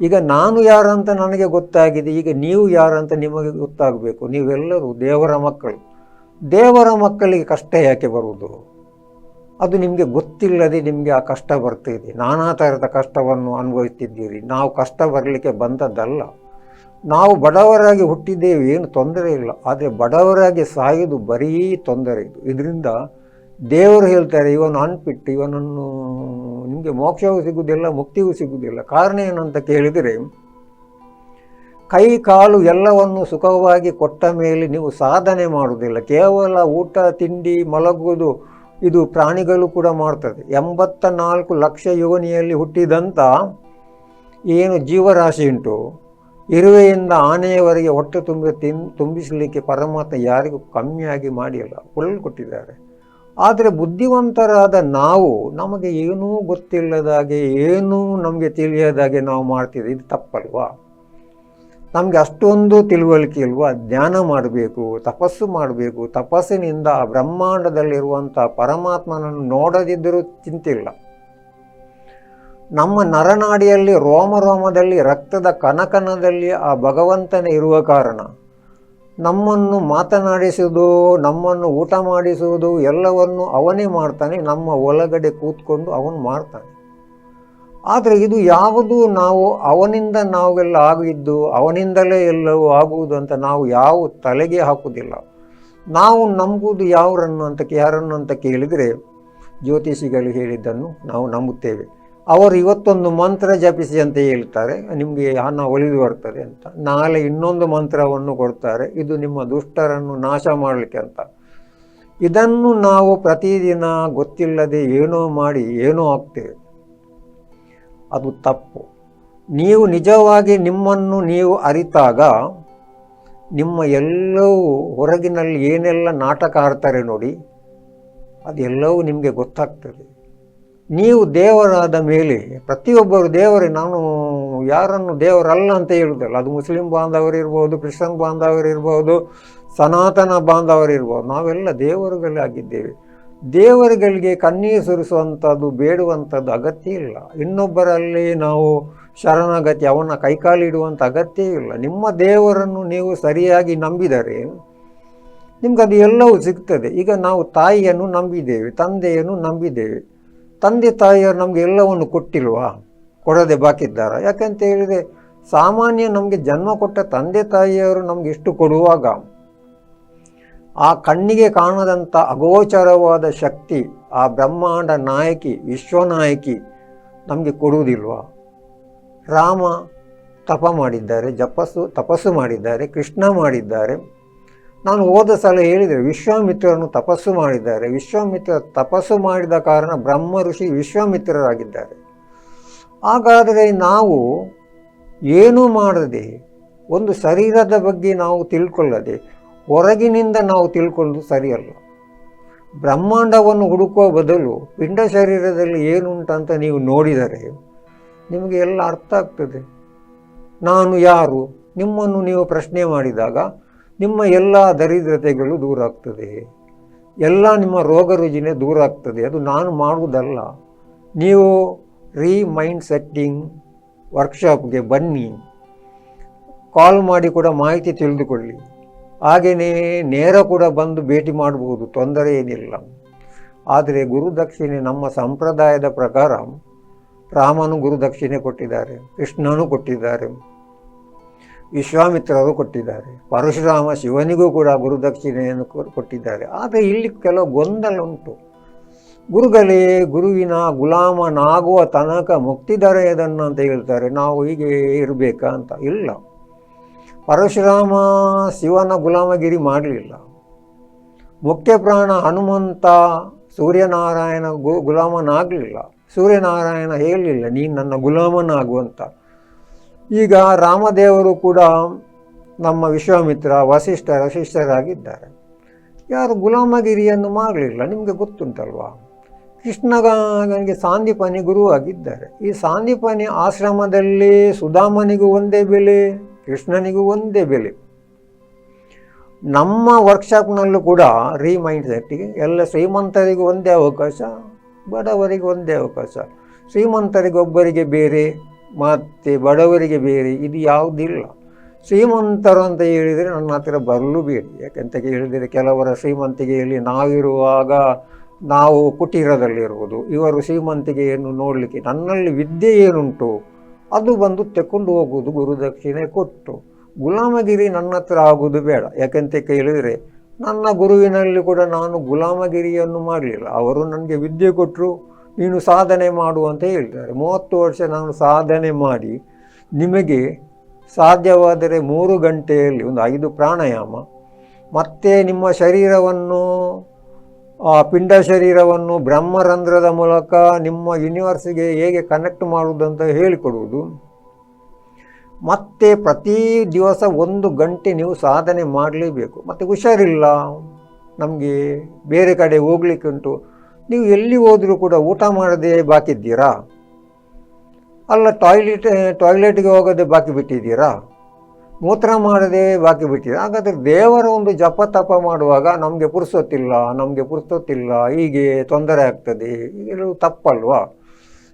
ಈಗ ನಾನು ಯಾರಂತ ನನಗೆ ಗೊತ್ತಾಗಿದೆ, ಈಗ ನೀವು ಯಾರಂತ ನಿಮಗೆ ಗೊತ್ತಾಗಬೇಕು, ನೀವೆಲ್ಲರೂ ದೇವರ ಮಕ್ಕಳು. ದೇವರ ಮಕ್ಕಳಿಗೆ ಕಷ್ಟ ಯಾಕೆ ಬರುವುದು? ಅದು ನಿಮಗೆ ಗೊತ್ತಿಲ್ಲದೆ ನಿಮಗೆ ಆ ಕಷ್ಟ ಬರ್ತಿದೆ ನಾನಾ ಥರದ ಕಷ್ಟವನ್ನು ಅನುಭವಿಸ್ತಿದ್ದೀರಿ. ನಾವು ಕಷ್ಟ ಬರಲಿಕ್ಕೆ ಬಂದದ್ದಲ್ಲ. ನಾವು ಬಡವರಾಗಿ ಹುಟ್ಟಿದ್ದೇವೆ, ಏನು ತೊಂದರೆ ಇಲ್ಲ. ಆದರೆ ಬಡವರಾಗಿ ಸಾಯೋದು ಬರೀ ತೊಂದರೆ ಇದು. ಇದರಿಂದ ದೇವರು ಹೇಳ್ತಾರೆ ಇವನು ಅನ್ಪಿಟ್ಟು ಇವನನ್ನು ನಿಮಗೆ ಮೋಕ್ಷವೂ ಸಿಗುವುದಿಲ್ಲ, ಮುಕ್ತಿಗೂ ಸಿಗುವುದಿಲ್ಲ. ಕಾರಣ ಏನಂತ ಕೇಳಿದರೆ, ಕೈ ಕಾಲು ಎಲ್ಲವನ್ನು ಸುಖವಾಗಿ ಕೊಟ್ಟ ಮೇಲೆ ನೀವು ಸಾಧನೆ ಮಾಡುವುದಿಲ್ಲ. ಕೇವಲ ಊಟ, ತಿಂಡಿ, ಮಲಗುವುದು ಇದು ಪ್ರಾಣಿಗಳು ಕೂಡ ಮಾಡ್ತದೆ. ಎಂಬತ್ತ ನಾಲ್ಕು ಲಕ್ಷ ಯೋನಿಯಲ್ಲಿ ಹುಟ್ಟಿದಂಥ ಏನು ಜೀವರಾಶಿ ಉಂಟು? ಇರುವೆಯಿಂದ ಆನೆಯವರೆಗೆ ಹೊಟ್ಟೆ ತುಂಬಿ ತಿನ್, ತುಂಬಿಸಲಿಕ್ಕೆ ಪರಮಾತ್ಮ ಯಾರಿಗೂ ಕಮ್ಮಿಯಾಗಿ ಮಾಡಿಲ್ಲ. ಫುಲ್ ಕೊಟ್ಟಿದ್ದಾರೆ. ಆದರೆ ಬುದ್ಧಿವಂತರಾದ ನಾವು ನಮಗೆ ಏನೂ ಗೊತ್ತಿಲ್ಲದಾಗೆ, ಏನೂ ನಮಗೆ ತಿಳಿಯದಾಗೆ ನಾವು ಮಾಡ್ತಿದ್ದೀವಿ. ಇದು ತಪ್ಪಲ್ವಾ? ನಮಗೆ ಅಷ್ಟೊಂದು ತಿಳುವಳಿಕೆ ಇಲ್ವಾ ಧ್ಯಾನ ಮಾಡಬೇಕು, ತಪಸ್ಸು ಮಾಡಬೇಕು, ತಪಸ್ಸಿನಿಂದ ಆ ಬ್ರಹ್ಮಾಂಡದಲ್ಲಿರುವಂಥ ಪರಮಾತ್ಮನನ್ನು ನೋಡದಿದ್ದರೂ ಚಿಂತಿಲ್ಲ. ನಮ್ಮ ನರನಾಡಿಯಲ್ಲಿ ರೋಮ ರೋಮದಲ್ಲಿ ರಕ್ತದ ಕನಕನದಲ್ಲಿ ಆ ಭಗವಂತನೇ ಇರುವ ಕಾರಣ, ನಮ್ಮನ್ನು ಮಾತನಾಡಿಸುವುದು, ನಮ್ಮನ್ನು ಊಟ ಮಾಡಿಸುವುದು, ಎಲ್ಲವನ್ನು ಅವನೇ ಮಾಡ್ತಾನೆ, ನಮ್ಮ ಒಳಗಡೆ ಕೂತ್ಕೊಂಡು ಅವನು ಮಾಡ್ತಾನೆ. ಆದರೆ ಇದು ಯಾವುದು ನಾವು ಅವನಿಂದ ನಾವೆಲ್ಲ ಆಗಿದ್ದು, ಅವನಿಂದಲೇ ಎಲ್ಲವೂ ಆಗುವುದು ಅಂತ ನಾವು ಯಾವ ತಲೆಗೆ ಹಾಕುವುದಿಲ್ಲ. ನಾವು ನಂಬುವುದು ಯಾವರನ್ನು ಅಂತ ಯಾರನ್ನು ಅಂತ ಕೇಳಿದರೆ ಜ್ಯೋತಿಷಿಗಳು ಹೇಳಿದ್ದನ್ನು ನಾವು ನಂಬುತ್ತೇವೆ. ಅವರು ಇವತ್ತೊಂದು ಮಂತ್ರ ಜಪಿಸಿ ಅಂತ ಹೇಳ್ತಾರೆ, ನಿಮಗೆ ಹಣ ಒಲಿದು ಬರ್ತದೆ ಅಂತ. ನಾಳೆ ಇನ್ನೊಂದು ಮಂತ್ರವನ್ನು ಕೊಡ್ತಾರೆ, ಇದು ನಿಮ್ಮ ದುಷ್ಟರನ್ನು ನಾಶ ಮಾಡಲಿಕ್ಕೆ ಅಂತ. ಇದನ್ನು ನಾವು ಪ್ರತಿದಿನ ಗೊತ್ತಿಲ್ಲದೆ ಏನೋ ಮಾಡಿ, ಏನೋ ಆಗ್ತೇವೆ. ಅದು ತಪ್ಪು. ನೀವು ನಿಜವಾಗಿ ನಿಮ್ಮನ್ನು ನೀವು ಅರಿತಾಗ ನಿಮ್ಮ ಎಲ್ಲವೂ ಹೊರಗಿನಲ್ಲಿ ಏನೆಲ್ಲ ನಾಟಕ ಆಡ್ತಾರೆ ನೋಡಿ, ಅದೆಲ್ಲವೂ ನಿಮಗೆ ಗೊತ್ತಾಗ್ತದೆ. ನೀವು ದೇವರಾದ ಮೇಲೆ, ಪ್ರತಿಯೊಬ್ಬರು ದೇವರೇ, ನಾನು ಯಾರನ್ನು ದೇವರಲ್ಲ ಅಂತ ಹೇಳುವುದಲ್ಲ. ಅದು ಮುಸ್ಲಿಂ ಬಾಂಧವರಿರ್ಬೋದು ಕ್ರಿಶ್ಚಿಯನ್ ಬಾಂಧವರಿರ್ಬೋದು ಸನಾತನ ಬಾಂಧವರಿರ್ಬೋದು ನಾವೆಲ್ಲ ದೇವರುಗಳಾಗಿದ್ದೇವೆ. ದೇವರುಗಳಿಗೆ ಕಣ್ಣೀರು ಸುರಿಸುವಂಥದ್ದು ಬೇಡುವಂಥದ್ದು ಅಗತ್ಯ ಇಲ್ಲ. ಇನ್ನೊಬ್ಬರಲ್ಲಿ ನಾವು ಶರಣಾಗತಿ, ಅವನ ಕೈಕಾಲಿಡುವಂಥ ಅಗತ್ಯ ಇಲ್ಲ. ನಿಮ್ಮ ದೇವರನ್ನು ನೀವು ಸರಿಯಾಗಿ ನಂಬಿದರೆ ನಿಮ್ಗದು ಎಲ್ಲವೂ ಸಿಗ್ತದೆ. ಈಗ ನಾವು ತಾಯಿಯನ್ನು ನಂಬಿದ್ದೇವೆ, ತಂದೆಯನ್ನು ನಂಬಿದ್ದೇವೆ. ತಂದೆ ತಾಯಿಯರು ನಮಗೆ ಎಲ್ಲವನ್ನು ಕೊಟ್ಟಿಲ್ವಾ? ಕೊಡದೆ ಬಾಕಿದ್ದಾರ? ಯಾಕಂತ ಹೇಳಿದರೆ ಸಾಮಾನ್ಯ ನಮಗೆ ಜನ್ಮ ಕೊಟ್ಟ ತಂದೆ ತಾಯಿಯವರು ನಮಗೆ ಎಷ್ಟು ಕೊಡುವಾಗ ಆ ಕಣ್ಣಿಗೆ ಕಾಣದಂಥ ಅಗೋಚರವಾದ ಶಕ್ತಿ, ಆ ಬ್ರಹ್ಮಾಂಡ ನಾಯಕಿ, ವಿಶ್ವನಾಯಕಿ ನಮಗೆ ಕೊಡುವುದಿಲ್ವಾ? ರಾಮ ತಪ ಮಾಡಿದ್ದಾರೆ, ಜಪಸ್ಸು, ತಪಸ್ಸು ಮಾಡಿದ್ದಾರೆ, ಕೃಷ್ಣ ಮಾಡಿದ್ದಾರೆ. ನಾನು ಹೋದ ಸಲ ಹೇಳಿದರೆ ವಿಶ್ವಾಮಿತ್ರರನ್ನು ತಪಸ್ಸು ಮಾಡಿದ್ದಾರೆ. ವಿಶ್ವಾಮಿತ್ರ ತಪಸ್ಸು ಮಾಡಿದ ಕಾರಣ ಬ್ರಹ್ಮ ಋಷಿ ವಿಶ್ವಾಮಿತ್ರರಾಗಿದ್ದಾರೆ. ಹಾಗಾದರೆ ನಾವು ಏನೂ ಮಾಡದೆ, ಒಂದು ಶರೀರದ ಬಗ್ಗೆ ನಾವು ತಿಳ್ಕೊಳ್ಳದೆ ಹೊರಗಿನಿಂದ ನಾವು ತಿಳ್ಕೊಳ್ಳೋದು ಸರಿಯಲ್ಲ. ಬ್ರಹ್ಮಾಂಡವನ್ನು ಹುಡುಕುವ ಬದಲು ಪಿಂಡ ಶರೀರದಲ್ಲಿ ಏನುಂಟಂತ ನೀವು ನೋಡಿದರೆ ನಿಮಗೆ ಎಲ್ಲ ಅರ್ಥ ಆಗ್ತದೆ. ನಾನು ಯಾರು? ನಿಮ್ಮನ್ನು ನೀವು ಪ್ರಶ್ನೆ ಮಾಡಿದಾಗ ನಿಮ್ಮ ಎಲ್ಲ ದರಿದ್ರತೆಗಳು ದೂರ ಆಗ್ತದೆ. ಎಲ್ಲ ನಿಮ್ಮ ರೋಗ ರುಜಿನ ದೂರ ಆಗ್ತದೆ. ಅದು ನಾನು ಮಾಡುವುದಲ್ಲ. ನೀವು ರೀ ಮೈಂಡ್ ಸೆಟ್ಟಿಂಗ್ ವರ್ಕ್ಶಾಪ್ಗೆ ಬನ್ನಿ. ಕಾಲ್ ಮಾಡಿ ಕೂಡ ಮಾಹಿತಿ ತಿಳಿದುಕೊಳ್ಳಿ. ಹಾಗೆಯೇ ನೇರ ಕೂಡ ಬಂದು ಭೇಟಿ ಮಾಡಬಹುದು ತೊಂದರೆ ಏನಿಲ್ಲ. ಆದರೆ ಗುರುದಕ್ಷಿಣೆ ನಮ್ಮ ಸಂಪ್ರದಾಯದ ಪ್ರಕಾರ ರಾಮನು ಗುರುದಕ್ಷಿಣೆ ಕೊಟ್ಟಿದ್ದಾರೆ, ಕೃಷ್ಣನು ಕೊಟ್ಟಿದ್ದಾರೆ, ವಿಶ್ವಾಮಿತ್ರರು ಕೊಟ್ಟಿದ್ದಾರೆ, ಪರಶುರಾಮ ಶಿವನಿಗೂ ಕೂಡ ಗುರುದಕ್ಷಿಣೆಯನ್ನು ಕೊಟ್ಟಿದ್ದಾರೆ. ಆದರೆ ಇಲ್ಲಿ ಕೆಲವು ಗೊಂದಲ ಉಂಟು. ಗುರುಗಳೇ, ಗುರುವಿನ ಗುಲಾಮನಾಗುವ ತನಕ ಮುಕ್ತಿ ಇದನ್ನು ಅಂತ ಹೇಳ್ತಾರೆ. ನಾವು ಹೀಗೆ ಇರಬೇಕಾ ಅಂತ? ಇಲ್ಲ. ಪರಶುರಾಮ ಶಿವನ ಗುಲಾಮಗಿರಿ ಮಾಡಲಿಲ್ಲ. ಮುಖ್ಯ ಪ್ರಾಣ ಹನುಮಂತ ಸೂರ್ಯನಾರಾಯಣ ಗು ಗುಲಾಮನಾಗಲಿಲ್ಲ. ಸೂರ್ಯನಾರಾಯಣ ಹೇಳಲಿಲ್ಲ, ನೀನು ನನ್ನ ಗುಲಾಮನಾಗುವಂತ ಈಗ ರಾಮದೇವರು ಕೂಡ ನಮ್ಮ ವಿಶ್ವಾಮಿತ್ರ ವಸಿಷ್ಠರ ಶಿಷ್ಯರಾಗಿದ್ದಾರೆ. ಯಾರು ಗುಲಾಮಗಿರಿಯನ್ನು ಮಾಡಲಿಲ್ಲ, ನಿಮಗೆ ಗೊತ್ತುಂಟಲ್ವಾ? ಕೃಷ್ಣಗನಿಗೆ ಸಾಂದೀಪನಿ ಗುರುವಾಗಿದ್ದಾರೆ. ಈ ಸಾಂದಿಪನಿ ಆಶ್ರಮದಲ್ಲಿ ಸುಧಾಮನಿಗೂ ಒಂದೇ ಬೆಲೆ. ಕೃಷ್ಣನಿಗೂ ಒಂದೇ ಬೆಲೆ. ನಮ್ಮ ವರ್ಕ್ಶಾಪ್ನಲ್ಲೂ ಕೂಡ ರೀಮೈಂಡ್ ಸೆಟ್ಟಿಗೆ ಎಲ್ಲ ಶ್ರೀಮಂತರಿಗೂ ಒಂದೇ ಅವಕಾಶ, ಬಡವರಿಗೆ ಒಂದೇ ಅವಕಾಶ. ಶ್ರೀಮಂತರಿಗೊಬ್ಬರಿಗೆ ಬೇರೆ, ಮತ್ತು ಬಡವರಿಗೆ ಬೇರೆ ಇದು ಯಾವುದಿಲ್ಲ. ಶ್ರೀಮಂತರು ಅಂತ ಹೇಳಿದರೆ ನನ್ನ ಹತ್ತಿರ ಬರಲು ಬೇಡಿ. ಯಾಕೆಂತ ಹೇಳಿದರೆ ಕೆಲವರ ಶ್ರೀಮಂತಿಗೆಯಲ್ಲಿ ನಾವಿರುವಾಗ ನಾವು ಕುಟೀರದಲ್ಲಿರುವುದು. ಇವರು ಶ್ರೀಮಂತಿಗೆಯನ್ನು ನೋಡಲಿಕ್ಕೆ ನನ್ನಲ್ಲಿ ವಿದ್ಯೆ ಏನುಂಟು? ಅದು ಬಂದು ತೆಕ್ಕೊಂಡು ಹೋಗುವುದು ಗುರುದಕ್ಷಿಣೆ ಕೊಟ್ಟು. ಗುಲಾಮಗಿರಿ ನನ್ನ ಹತ್ರ ಆಗುವುದು ಬೇಡ. ಯಾಕಂತ ಕೇಳಿದರೆ, ನನ್ನ ಗುರುವಿನಲ್ಲಿ ಕೂಡ ನಾನು ಗುಲಾಮಗಿರಿಯನ್ನು ಮಾಡಲಿಲ್ಲ. ಅವರು ನನಗೆ ವಿದ್ಯೆ ಕೊಟ್ಟರು ನೀನು ಸಾಧನೆ ಮಾಡು ಅಂತ ಹೇಳ್ತಾರೆ ಮೂವತ್ತು ವರ್ಷ ನಾನು ಸಾಧನೆ ಮಾಡಿ, ನಿಮಗೆ ಸಾಧ್ಯವಾದರೆ ಮೂರು ಗಂಟೆಯಲ್ಲಿ, ಒಂದು ಐದು ಪ್ರಾಣಾಯಾಮ, ಮತ್ತೆ ನಿಮ್ಮ ಶರೀರವನ್ನು ಆ ಪಿಂಡ ಶರೀರವನ್ನು ಬ್ರಹ್ಮರಂಧ್ರದ ಮೂಲಕ ನಿಮ್ಮ ಯೂನಿವರ್ಸ್ಗೆ ಹೇಗೆ ಕನೆಕ್ಟ್ ಮಾಡುವುದಂತ ಹೇಳಿಕೊಡುವುದು. ಮತ್ತೆ ಪ್ರತಿ ದಿವಸ ಒಂದು ಗಂಟೆ ನೀವು ಸಾಧನೆ ಮಾಡಲೇಬೇಕು. ಮತ್ತು ಹುಷಾರಿಲ್ಲ, ನಮಗೆ ಬೇರೆ ಕಡೆ ಹೋಗ್ಲಿಕ್ಕೆ ಉಂಟು. ನೀವು ಎಲ್ಲಿ ಹೋದರೂ ಕೂಡ ಊಟ ಮಾಡದೆ ಬಾಕಿದ್ದೀರಾ? ಅಲ್ಲ ಟಾಯ್ಲೆಟ್ ಟಾಯ್ಲೆಟ್ಗೆ ಹೋಗೋದೇ ಬಾಕಿ ಬಿಟ್ಟಿದ್ದೀರಾ? ಮೂತ್ರ ಮಾಡದೆ ಬಾಕಿ ಬಿಟ್ಟಿದೆ. ಹಾಗಾದರೆ ದೇವರ ಒಂದು ಜಪ ತಪ ಮಾಡುವಾಗ ನಮಗೆ ಪುರುಸೊತ್ತಿಲ್ಲ ನಮಗೆ ಪುರುಸೊತ್ತಿಲ್ಲ, ಹೀಗೆ ತೊಂದರೆ ಆಗ್ತದೆ ಇದು ತಪ್ಪಲ್ವಾ?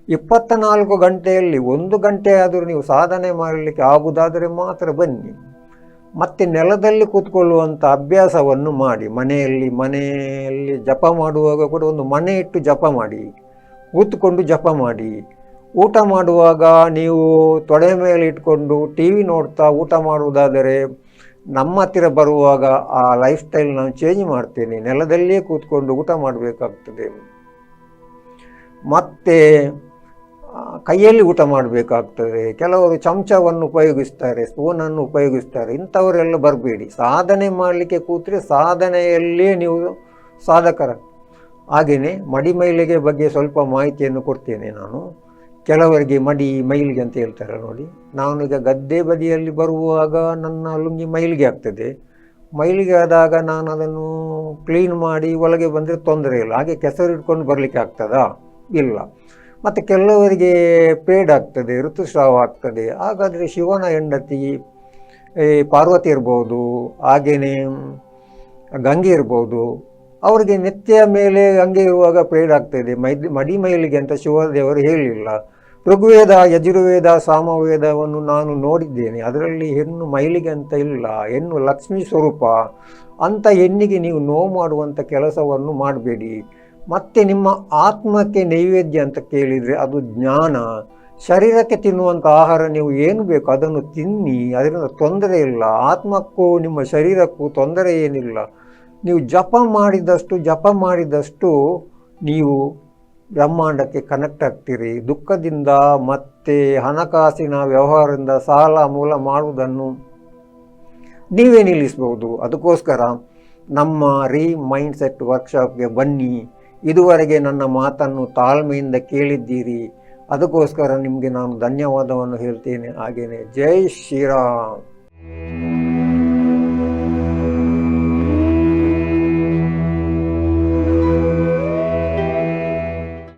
ಇಪ್ಪತ್ತ ನಾಲ್ಕು ಗಂಟೆಯಲ್ಲಿ ಒಂದು ಗಂಟೆ ಆದರೂ ನೀವು ಸಾಧನೆ ಮಾಡಲಿಕ್ಕೆ ಆಗುವುದಾದರೆ ಮಾತ್ರ ಬನ್ನಿ. ಮತ್ತೆ ನೆಲದಲ್ಲಿ ಕೂತ್ಕೊಳ್ಳುವಂಥ ಅಭ್ಯಾಸವನ್ನು ಮಾಡಿ. ಮನೆಯಲ್ಲಿ ಮನೆಯಲ್ಲಿ ಜಪ ಮಾಡುವಾಗ ಕೂಡ ಒಂದು ಮನೆ ಇಟ್ಟು ಜಪ ಮಾಡಿ. ಕೂತ್ಕೊಂಡು ಜಪ ಮಾಡಿ. ಊಟ ಮಾಡುವಾಗ ನೀವು ತೊಡೆ ಮೇಲೆ ಇಟ್ಕೊಂಡು ಟಿ ವಿ ನೋಡ್ತಾ ಊಟ ಮಾಡುವುದಾದರೆ ನಮ್ಮ ಹತ್ತಿರ ಬರುವಾಗ ಆ ಲೈಫ್ ಸ್ಟೈಲ್ ನಾನು ಚೇಂಜ್ ಮಾಡ್ತೇನೆ. ನೆಲದಲ್ಲಿಯೇ ಕೂತ್ಕೊಂಡು ಊಟ ಮಾಡಬೇಕಾಗ್ತದೆ. ಮತ್ತೆ ಕೈಯಲ್ಲಿ ಊಟ ಮಾಡಬೇಕಾಗ್ತದೆ. ಕೆಲವರು ಚಮಚವನ್ನು ಉಪಯೋಗಿಸ್ತಾರೆ ಸ್ಪೂನನ್ನು ಉಪಯೋಗಿಸ್ತಾರೆ. ಇಂಥವರೆಲ್ಲ ಬರಬೇಡಿ. ಸಾಧನೆ ಮಾಡಲಿಕ್ಕೆ ಕೂತ್ರೆ ಸಾಧನೆಯಲ್ಲೇ ನೀವು ಸಾಧಕರ ಹಾಗೆಯೇ ಮಡಿಮೈಲಿಗೆ ಬಗ್ಗೆ ಸ್ವಲ್ಪ ಮಾಹಿತಿಯನ್ನು ಕೊಡ್ತೇನೆ ನಾನು. ಕೆಲವರಿಗೆ ಮಡಿ ಮೈಲಿಗೆ ಅಂತ ಹೇಳ್ತಾರೆ ನೋಡಿ. ನಾನು ಈಗ ಗದ್ದೆ ಬದಿಯಲ್ಲಿ ಬರುವಾಗ ನನ್ನ ಲುಂಗಿ ಮೈಲಿಗೆ ಆಗ್ತದೆ. ಮೈಲಿಗೆ ಆದಾಗ ನಾನು ಅದನ್ನು ಕ್ಲೀನ್ ಮಾಡಿ ಒಳಗೆ ಬಂದರೆ ತೊಂದರೆ ಇಲ್ಲ. ಹಾಗೆ ಕೆಸರು ಇಟ್ಕೊಂಡು ಬರಲಿಕ್ಕೆ ಆಗ್ತದಾ? ಇಲ್ಲ. ಮತ್ತು ಕೆಲವರಿಗೆ ಪೇಡ್ ಆಗ್ತದೆ, ಋತುಸ್ರಾವ ಆಗ್ತದೆ. ಹಾಗಾದರೆ ಶಿವನ ಹೆಂಡತಿ ಪಾರ್ವತಿ ಇರ್ಬೋದು ಹಾಗೆಯೇ ಗಂಗೆ ಇರ್ಬೋದು ಅವರಿಗೆ ನಿತ್ಯ ಮೇಲೆ ಹಂಗೆ ಇರುವಾಗ ಪೇಡ್ ಆಗ್ತದೆ. ಮೈ, ಮಡಿ ಮೈಲಿಗೆ ಅಂತ ಶಿವದೇವರು ಹೇಳಿಲ್ಲ. ಋಗ್ವೇದ, ಯಜುರ್ವೇದ, ಸಾಮವೇದವನ್ನು ನಾನು ನೋಡಿದ್ದೇನೆ. ಅದರಲ್ಲಿ ಹೆಣ್ಣು ಮೈಲಿಗೆ ಅಂತ ಇಲ್ಲ. ಹೆಣ್ಣು ಲಕ್ಷ್ಮಿ ಸ್ವರೂಪ. ಅಂಥ ಹೆಣ್ಣಿಗೆ ನೀವು ನೋವು ಮಾಡುವಂಥ ಕೆಲಸವನ್ನು ಮಾಡಬೇಡಿ. ಮತ್ತೆ ನಿಮ್ಮ ಆತ್ಮಕ್ಕೆ ನೈವೇದ್ಯ ಅಂತ ಕೇಳಿದರೆ ಅದು ಜ್ಞಾನ. ಶರೀರಕ್ಕೆ ತಿನ್ನುವಂಥ ಆಹಾರ ನೀವು ಏನು ಬೇಕು ಅದನ್ನು ತಿನ್ನಿ. ಅದರಿಂದ ತೊಂದರೆ ಇಲ್ಲ. ಆತ್ಮಕ್ಕೂ ನಿಮ್ಮ ಶರೀರಕ್ಕೂ ತೊಂದರೆ ಏನಿಲ್ಲ. ನೀವು ಜಪ ಮಾಡಿದಷ್ಟು ಜಪ ಮಾಡಿದಷ್ಟು ನೀವು ಬ್ರಹ್ಮಾಂಡಕ್ಕೆ ಕನೆಕ್ಟ್ ಆಗ್ತೀರಿ. ದುಃಖದಿಂದ ಮತ್ತೆ ಹಣಕಾಸಿನ ವ್ಯವಹಾರದಿಂದ ಸಾಲ ಮೂಲ ಮಾಡುವುದನ್ನು ನೀವೇ ನಿಲ್ಲಿಸ್ಬೋದು ಅದಕ್ಕೋಸ್ಕರ ನಮ್ಮ ರೀ ಮೈಂಡ್ ಸೆಟ್ ವರ್ಕ್ಶಾಪ್ಗೆ ಬನ್ನಿ. ಇದುವರೆಗೆ ನನ್ನ ಮಾತನ್ನು ತಾಳ್ಮೆಯಿಂದ ಕೇಳಿದ್ದೀರಿ. ಅದಕ್ಕೋಸ್ಕರ ನಿಮಗೆ ನಾನು ಧನ್ಯವಾದವನ್ನು ಹೇಳ್ತೇನೆ. ಹಾಗೆಯೇ ಜೈ ಶ್ರೀರಾಮ್.